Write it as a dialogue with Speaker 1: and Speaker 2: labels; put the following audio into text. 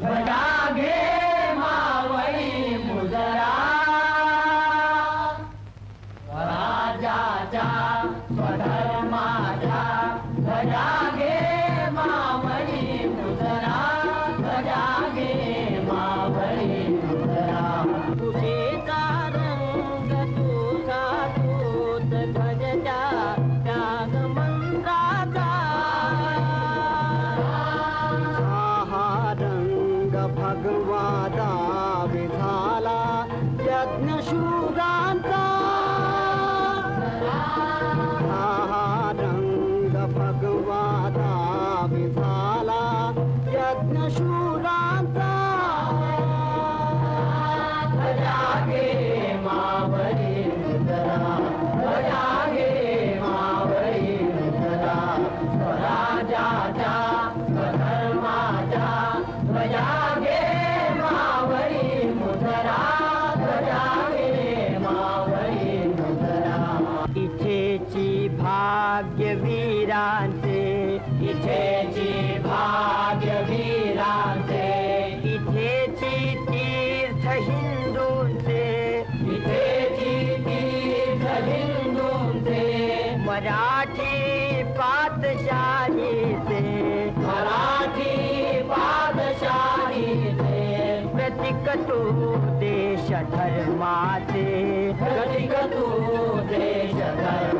Speaker 1: घे मावई मुजरा.
Speaker 2: राजाच्या भगवादा विधाला यज्ञशूदान्ता भगवादा विधाला यज्ञशू भाग्यवीरांचे
Speaker 1: इथेची भाग्य वीरांचे
Speaker 2: इथेची तीर्थ हिंदूंचे
Speaker 1: इथेची तीर्थ हिंदूंचे
Speaker 2: मराठी पातशाहीचे
Speaker 1: मराठी पादशाहीचे
Speaker 2: प्रतीक तू देश धर्माचे।
Speaker 1: प्रतीक तू देश धर्माचे।